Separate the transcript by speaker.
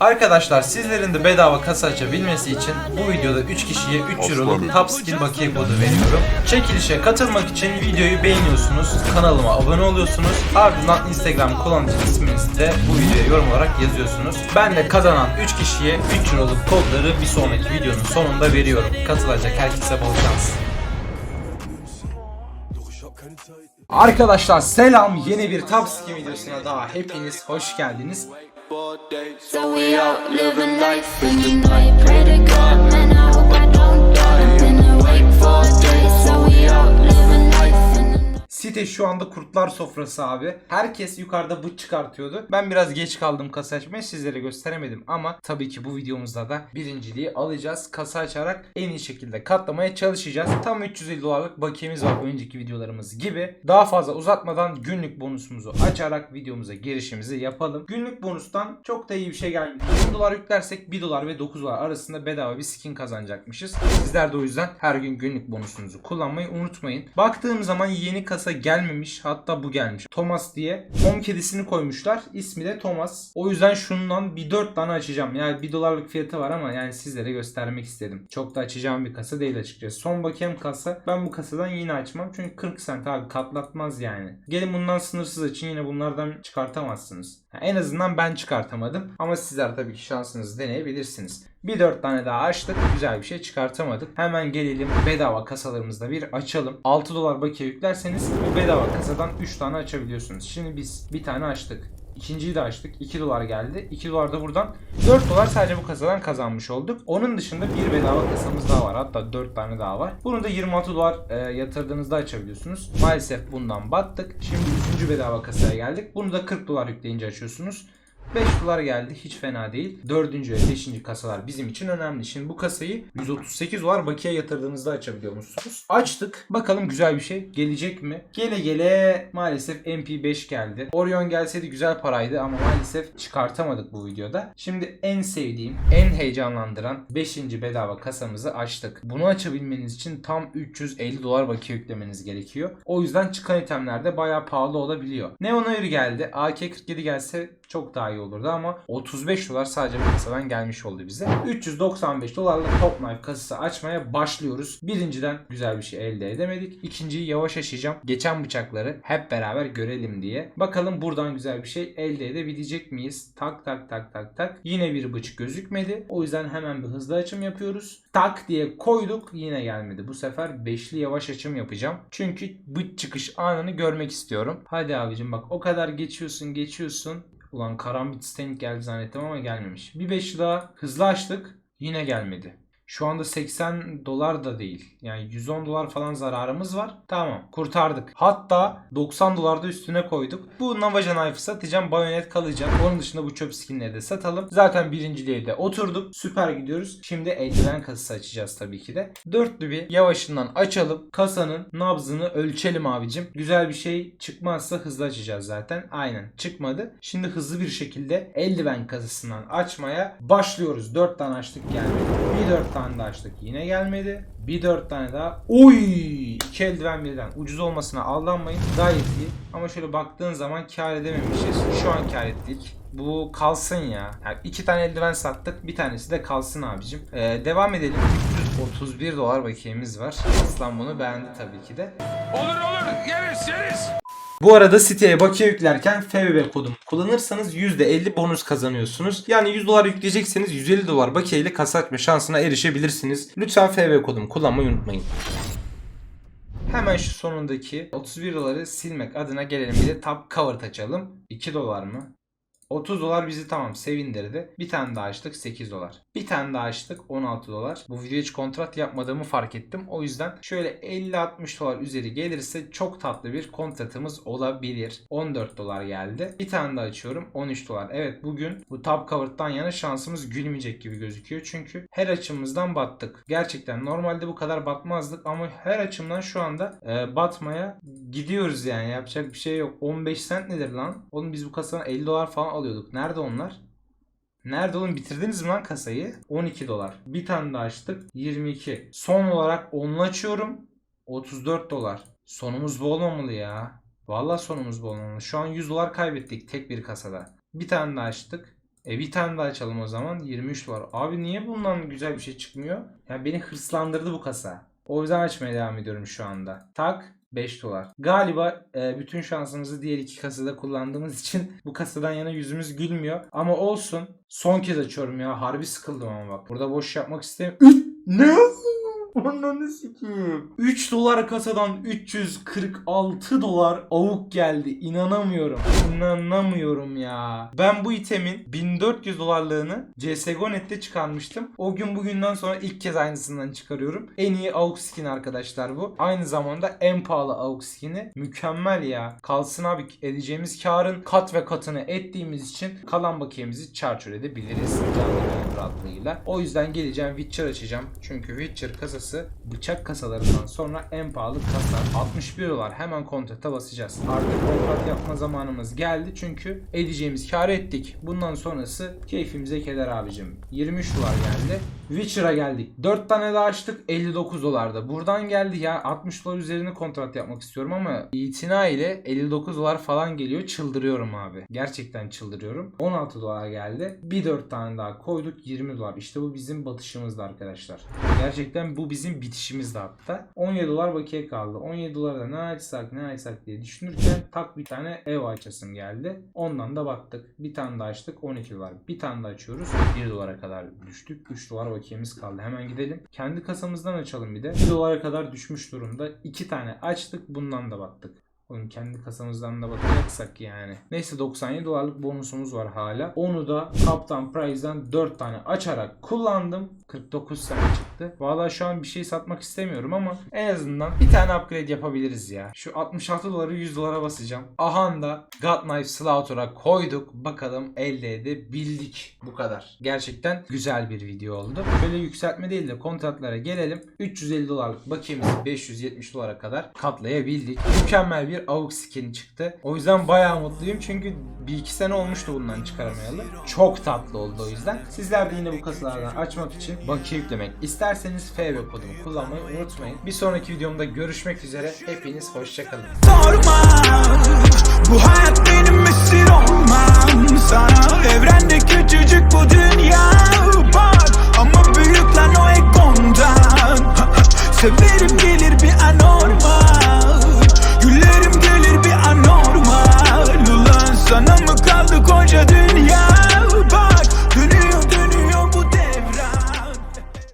Speaker 1: Arkadaşlar sizlerin de bedava kasa açabilmesi için bu videoda 3 kişiye 3 euroluk top skin bakiye kodu veriyorum. Çekilişe katılmak için videoyu beğeniyorsunuz, kanalıma abone oluyorsunuz, ardından Instagram kullanıcı isminizi de bu videoya yorum olarak yazıyorsunuz. Ben de kazanan 3 kişiye 3 euroluk kodları bir sonraki videonun sonunda veriyorum. Katılacak herkese bol şans. Arkadaşlar selam yeni bir top skin videosuna daha hepiniz hoş geldiniz. more days.
Speaker 2: So we out living life in the night. Pray to God.
Speaker 1: Site şu anda kurtlar sofrası abi. Herkes yukarıda bıç çıkartıyordu. Ben biraz geç kaldım kasa açmaya sizlere gösteremedim ama tabii ki bu videomuzda da birinciliği alacağız. Kasa açarak en iyi şekilde katlamaya çalışacağız. Tam 350 dolarlık bakiyemiz var önceki videolarımız gibi. Daha fazla uzatmadan günlük bonusumuzu açarak videomuza girişimizi yapalım. Günlük bonustan çok da iyi bir şey gelmedi. 10 dolar yüklersek 1 dolar ve 9 dolar arasında bedava bir skin kazanacakmışız. Sizler de o yüzden her gün günlük bonusunuzu kullanmayı unutmayın. Baktığım zaman yeni kasa gelmemiş. Hatta bu gelmiş. Thomas diye. Tom kedisini koymuşlar. İsmi de Thomas. O yüzden şundan bir 4 tane açacağım. Yani 1 dolarlık fiyatı var ama yani sizlere göstermek istedim. Çok da açacağım bir kasa değil açıkçası. Son bakayım kasa. Ben bu kasadan yine açmam. Çünkü 40 cent abi katlatmaz yani. Gelin bundan sınırsız açın. Yine bunlardan çıkartamazsınız. Yani en azından ben çıkartamadım. Ama sizler tabii ki şansınızı deneyebilirsiniz. Bir dört tane daha açtık. Güzel bir şey çıkartamadık. Hemen gelelim bedava kasalarımızda bir açalım. 6 dolar bakiye yüklerseniz bu bedava kasadan 3 tane açabiliyorsunuz. Şimdi biz bir tane açtık. İkinciyi de açtık. 2 dolar geldi. 2 dolar da buradan 4 dolar sadece bu kasadan kazanmış olduk. Onun dışında bir bedava kasamız daha var. Hatta 4 tane daha var. Bunu da 26 dolar e, yatırdığınızda açabiliyorsunuz. Maalesef bundan battık. Şimdi 3. bedava kasaya geldik. Bunu da 40 dolar yükleyince açıyorsunuz. 5 dolar geldi hiç fena değil. 4. ve 5. kasalar bizim için önemli. Şimdi bu kasayı 138 dolar bakiye yatırdığınızda açabiliyor musunuz? Açtık. Bakalım güzel bir şey gelecek mi? Gele gele maalesef MP5 geldi. Orion gelseydi güzel paraydı ama maalesef çıkartamadık bu videoda. Şimdi en sevdiğim, en heyecanlandıran 5. bedava kasamızı açtık. Bunu açabilmeniz için tam 350 dolar bakiye yüklemeniz gerekiyor. O yüzden çıkan itemler de bayağı pahalı olabiliyor. Neon Air geldi. AK-47 gelse çok daha iyi olurdu ama 35 dolar sadece bu kasadan gelmiş oldu bize. 395 dolarla Top Knife kasası açmaya başlıyoruz. Birinciden güzel bir şey elde edemedik. İkinciyi yavaş açacağım. Geçen bıçakları hep beraber görelim diye. Bakalım buradan güzel bir şey elde edebilecek miyiz? Tak tak tak tak tak. Yine bir bıçak gözükmedi. O yüzden hemen bir hızlı açım yapıyoruz. Tak diye koyduk. Yine gelmedi. Bu sefer beşli yavaş açım yapacağım. Çünkü bıç çıkış anını görmek istiyorum. Hadi abicim bak o kadar geçiyorsun geçiyorsun. Ulan karambit stand geldi zannettim ama gelmemiş. Bir 5 daha hızlı açtık. Yine gelmedi. Şu anda 80 dolar da değil. Yani 110 dolar falan zararımız var. Tamam kurtardık. Hatta 90 dolar da üstüne koyduk. Bu Navaja Knife'ı satacağım. Bayonet kalacak. Onun dışında bu çöp skinleri de satalım. Zaten birinciliğe de oturduk. Süper gidiyoruz. Şimdi eldiven kasası açacağız tabii ki de. Dörtlü bir yavaşından açalım. Kasanın nabzını ölçelim abicim. Güzel bir şey çıkmazsa hızlı açacağız zaten. Aynen çıkmadı. Şimdi hızlı bir şekilde eldiven kasasından açmaya başlıyoruz. 4 tane açtık gelmedi. Bir 4 tane daha açtık yine gelmedi. Bir 4 tane daha. Oy! İki eldiven birden. Ucuz olmasına aldanmayın. Gayet iyi. Ama şöyle baktığın zaman kar edememişiz. Şu an kar ettik. Bu kalsın ya. Yani iki tane eldiven sattık. Bir tanesi de kalsın abicim. Ee, devam edelim. 331 dolar bakiyemiz var. Aslan bunu beğendi tabii ki de.
Speaker 3: Olur olur yeriz yeriz.
Speaker 1: Bu arada siteye bakiye yüklerken FBB kodumu kullanırsanız %50 bonus kazanıyorsunuz. Yani 100 dolar yükleyecekseniz 150 dolar bakiye ile kasa açma şansına erişebilirsiniz. Lütfen FBB kodumu kullanmayı unutmayın. Hemen şu sonundaki 31 doları silmek adına gelelim bir de tab cover açalım. 2 dolar mı? 30 dolar bizi tamam sevindirdi. Bir tane daha açtık 8 dolar. Bir tane daha açtık 16 dolar. Bu video hiç kontrat yapmadığımı fark ettim. O yüzden şöyle 50-60 dolar üzeri gelirse çok tatlı bir kontratımız olabilir. 14 dolar geldi. Bir tane daha açıyorum 13 dolar. Evet bugün bu tab cover'dan yana şansımız gülmeyecek gibi gözüküyor. Çünkü her açımızdan battık. Gerçekten normalde bu kadar batmazdık ama her açımdan şu anda e, batmaya gidiyoruz yani. Yapacak bir şey yok. 15 cent nedir lan? Oğlum biz bu kasadan 50 dolar falan alıyorduk. Nerede onlar? Nerede oğlum bitirdiniz mi lan kasayı? 12 dolar. Bir tane daha açtık. 22. Son olarak 10'unu açıyorum. 34 dolar. Sonumuz bu olmamalı ya. Vallahi sonumuz bu olmamalı. Şu an 100 dolar kaybettik tek bir kasada. Bir tane daha açtık. E bir tane daha açalım o zaman. 23 var. Abi niye bundan güzel bir şey çıkmıyor? Ya beni hırslandırdı bu kasa. O yüzden açmaya devam ediyorum şu anda. Tak 5 dolar. Galiba e, bütün şansımızı diğer iki kasada kullandığımız için bu kasadan yana yüzümüz gülmüyor. Ama olsun. Son kez açıyorum ya. Harbi sıkıldım ama bak. Burada boş yapmak istemiyorum. Ne? Ananı sikeyim. 3 dolar kasadan 346 dolar avuk geldi. İnanamıyorum. İnanamıyorum ya. Ben bu itemin 1400 dolarlığını CSGO Net'te çıkarmıştım. O gün bugünden sonra ilk kez aynısından çıkarıyorum. En iyi avuk skin arkadaşlar bu. Aynı zamanda en pahalı avuk skini. Mükemmel ya. Kalsın abi edeceğimiz karın kat ve katını ettiğimiz için kalan bakiyemizi çarçur edebiliriz. Canlı rahatlığıyla. O yüzden geleceğim Witcher açacağım. Çünkü Witcher kasası bıçak kasalarından sonra en pahalı kasa. 61 dolar. Hemen kontrata basacağız. Artık kontrat yapma zamanımız geldi. Çünkü edeceğimiz karı ettik. Bundan sonrası keyfimize keder abicim. 23 dolar geldi. Witcher'a geldik. 4 tane daha açtık 59 dolarda. Buradan geldi ya 60 dolar üzerine kontrat yapmak istiyorum ama itina ile 59 dolar falan geliyor. Çıldırıyorum abi. Gerçekten çıldırıyorum. 16 dolar geldi. Bir 4 tane daha koyduk 20 dolar. İşte bu bizim batışımızdı arkadaşlar. Gerçekten bu bizim bitişimizdi hatta. 17 dolar bakiye kaldı. 17 dolarda ne açsak ne açsak diye düşünürken tak bir tane ev açasım geldi. Ondan da baktık. Bir tane daha açtık 12 dolar. Bir tane daha açıyoruz. 1 dolara kadar düştük. 3 dolar bakiyemiz kaldı. Hemen gidelim. Kendi kasamızdan açalım bir de. 1 dolara kadar düşmüş durumda. 2 tane açtık. Bundan da baktık. Oğlum kendi kasamızdan da bakacaksak yani. Neyse 97 dolarlık bonusumuz var hala. Onu da Kaptan Price'dan 4 tane açarak kullandım. 49 tane çıktı. Valla şu an bir şey satmak istemiyorum ama en azından bir tane upgrade yapabiliriz ya. Şu 66 doları 100 dolara basacağım. Aha da God Knife Slaughter'a koyduk. Bakalım elde edebildik. Bu kadar. Gerçekten güzel bir video oldu. Böyle yükseltme değil de kontratlara gelelim. 350 dolarlık bakiyemizi 570 dolara kadar katlayabildik. Mükemmel bir AUX skin çıktı. O yüzden bayağı mutluyum çünkü bir iki sene olmuştu bundan çıkaramayalı. Çok tatlı oldu o yüzden. Sizler de yine bu kasalardan açmak için bakiye yüklemek isterseniz FB kodumu kullanmayı unutmayın. Bir sonraki videomda görüşmek üzere. Hepiniz hoşçakalın.
Speaker 4: Bu hayat benim esir olmam Sana evrende küçücük bu dünya Bak ama büyük lan o egondan